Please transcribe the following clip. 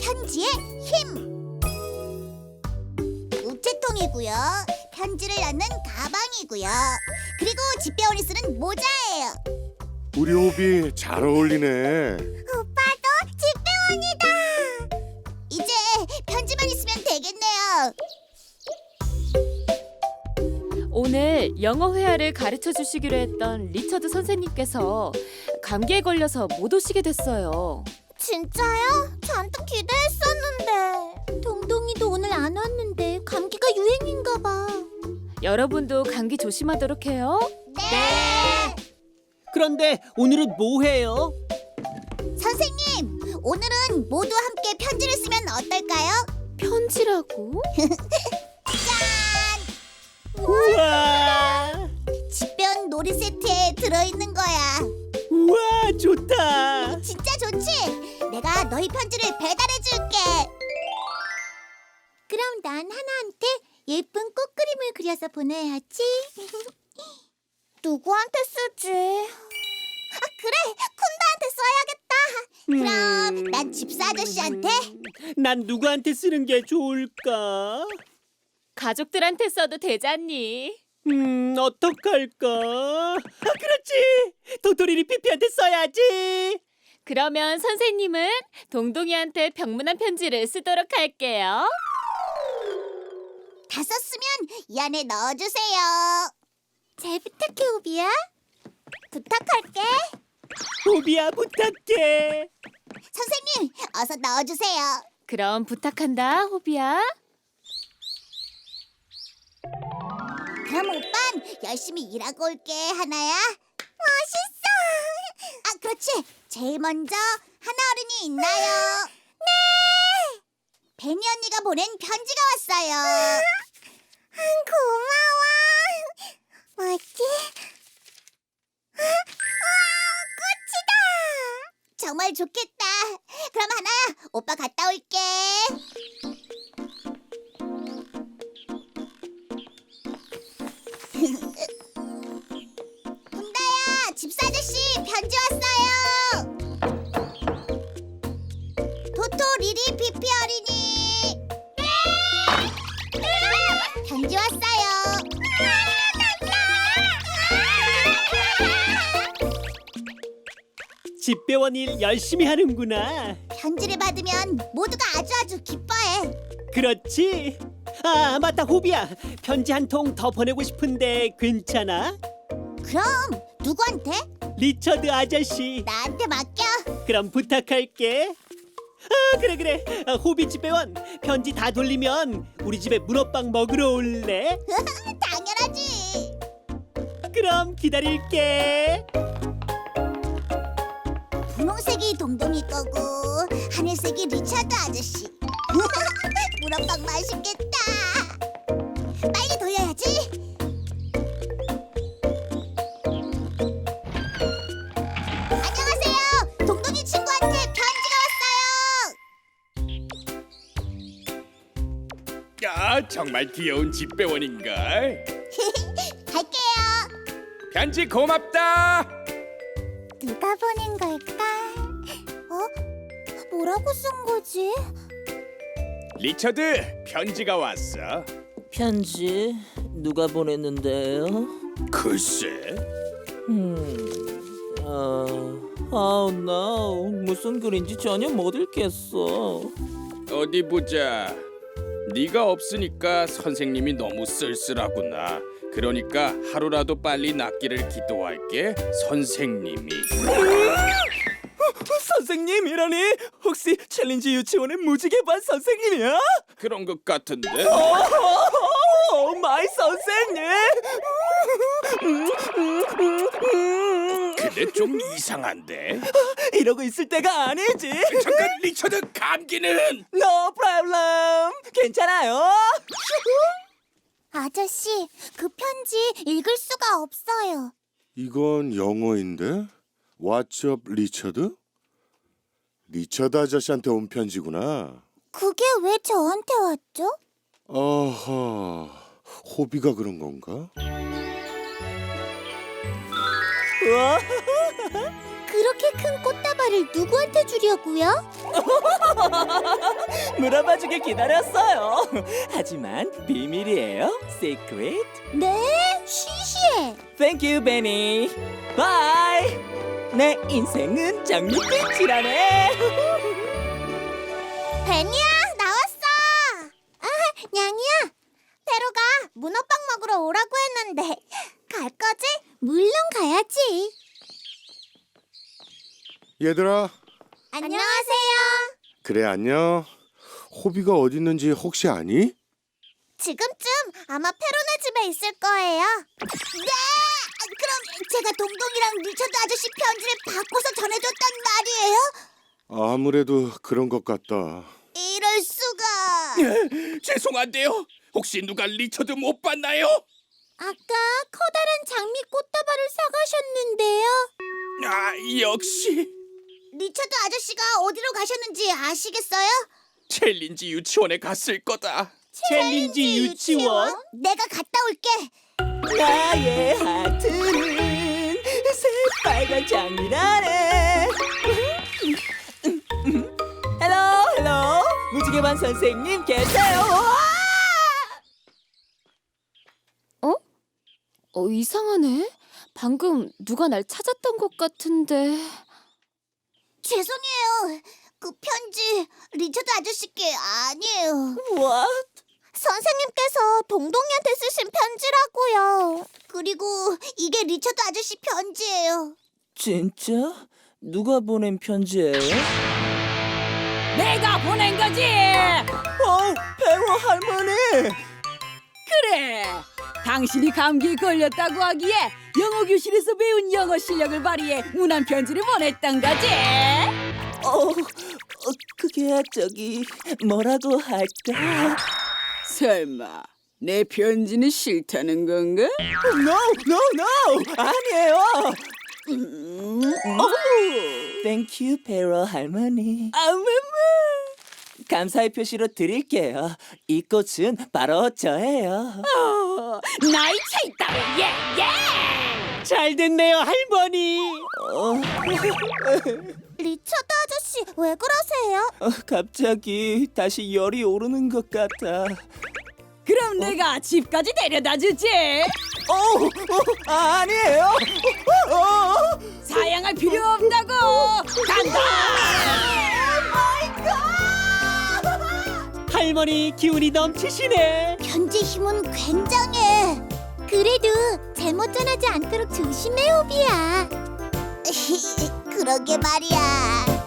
편지의 힘. 우체통이고요. 편지를 넣는 가방이고요. 그리고 집배원이 쓰는 모자예요. 우리 호비 잘 어울리네. 오빠도 집배원이다. 이제 편지만 있으면 되겠네요. 오늘 영어 회화를 가르쳐 주시기로 했던 리처드 선생님께서 감기에 걸려서 못 오시게 됐어요. 진짜요? 잔뜩 기대했었는데. 동동이도 오늘 안 왔는데 감기가 유행인가 봐. 여러분도 감기 조심하도록 해요. 네. 그런데 오늘은 뭐 해요? 선생님, 오늘은 모두 함께 편지를 쓰면 어떨까요? 편지라고? 우와! 집배원 놀이 세트에 들어있는 거야. 우와, 좋다. 진짜 좋지? 내가 너희 편지를 배달해줄게. 그럼 난 하나한테 예쁜 꽃 그림을 그려서 보내야지. 누구한테 쓰지? 아 그래, 쿤다한테 써야겠다. 그럼 난 집사 아저씨한테. 난 누구한테 쓰는 게 좋을까? 가족들한테 써도 되잖니. 음, 어떡할까? 아, 그렇지. 도토리리 피피한테 써야지. 그러면 선생님은 동동이한테 병문안 편지를 쓰도록 할게요. 다 썼으면 이 안에 넣어주세요. 잘 부탁해, 오비야. 부탁할게. 호비야 부탁해. 선생님, 어서 넣어주세요. 그럼 부탁한다, 호비야. 그럼 오빤 열심히 일하고 올게, 하나야. 멋있어. 아, 그렇지. 제일 먼저 하나 어른이 있나요? 네. 베니 언니가 보낸 편지가 왔어요. 고마워. 뭐지? 꽃이다. 정말 좋겠다. 그럼 하나야, 오빠 갔다 리리 피피 어린이. 편지 왔어요. 집배원 일 열심히 하는구나. 편지를 받으면 모두가 아주 아주 기뻐해. 그렇지. 아, 맞다, 호비야. 편지 한 통 더 보내고 싶은데 괜찮아? 그럼 누구한테? 리처드 아저씨. 나한테 맡겨. 그럼 부탁할게. 아, 그래 그래. 아, 호비 집배원 편지 다 돌리면 우리 집에 문어빵 먹으러 올래? 당연하지. 그럼 기다릴게. 분홍색이 동동이 거고 하늘색이 리차드 아저씨. 야, 정말 귀여운 집배원인걸. 갈게요. 편지 고맙다. 누가 보낸 걸까? 어? 뭐라고 쓴 거지? 리처드, 편지가 왔어. 편지 누가 보냈는데요? 글쎄, 음, 아, 아우 나 무슨 글인지 전혀 못 읽겠어. 어디 보자. 네가 없으니까 선생님이 너무 쓸쓸하구나. 그러니까 하루라도 빨리 낫기를 기도할게. 선생님이. 선생님이라니 혹시 챌린지 유치원의 무지개반 선생님이야? 그런 것 같은데. 오 마이 선생님. 근데 좀 이상한데. 이러고 있을 때가 아니지. 잠깐 리처드 감기는 No problem. 괜찮아요. 아저씨, 그 편지 읽을 수가 없어요. 이건 영어인데? What's up, 리처드? 리처드 아저씨한테 온 편지구나. 그게 왜 저한테 왔죠? 아하, 호비가 그런 건가? 우와, 그렇게 큰 꽃다발을 누구한테 주려고요? 물어봐 주길 기다렸어요. 하지만 비밀이에요. Secret. 네? 시시해. Thank you, Benny. Bye. 내 인생은 장미빛이라네. 베니야, 나왔어. 아, 냥이야. 페로가 문어빵 먹으러 오라고 했는데 갈 거지? 물론 가야지. 얘들아, 안녕하세요. 그래 안녕. 호비가 어디 있는지 혹시 아니? 지금쯤 아마 페로네 집에 있을 거예요. 네! 그럼 제가 동동이랑 리처드 아저씨 편지를 바꿔서 전해줬단 말이에요? 아무래도 그런 것 같다. 이럴 수가. 죄송한데요. 혹시 누가 리처드 못 봤나요? 아까 커다란 장미 꽃다발을 사가셨는데요. 아 역시 리처드 아저씨가 어디로 가셨는지 아시겠어요? 챌린지 유치원에 갔을 거다. 챌린지 유치원? 내가 갔다 올게. 나의 하트는 새빨간 장미라네. 헬로 헬로 무지개반 선생님 계세요. 어 이상하네. 방금 누가 날 찾았던 것 같은데. 죄송해요. 그 편지 리처드 아저씨께 아니에요. What? 선생님께서 동동이한테 쓰신 편지라고요. 그리고 이게 리처드 아저씨 편지예요. 진짜? 누가 보낸 편지예요? 내가 보낸 거지. 어, 배로 할머니. 그래. 당신이 감기에 걸렸다고 하기에 영어 교실에서 배운 영어 실력을 발휘해 문안 편지를 보냈던 거지. 어, 어, 그게 저기 뭐라고 할까? 설마 내 편지는 싫다는 건가? No, no, no, 아니에요. 음, Thank you, 배로 할머니. 아무무. 감사의 표시로 드릴게요. 이 꽃은 바로 저예요. 어, 나이 차이 따로 예 예. 잘 됐네요 할머니. 어, 리처드 아저씨 왜 그러세요? 어, 갑자기 다시 열이 오르는 것 같아. 그럼 내가 집까지 데려다 주지. 어, 어, 아니에요. 어, 어. 사양할 필요 없다고. 간다. 할머니 기운이 넘치시네. 편지 힘은 굉장해. 그래도 잘못 전하지 않도록 조심해, 호비야. 그러게 말이야.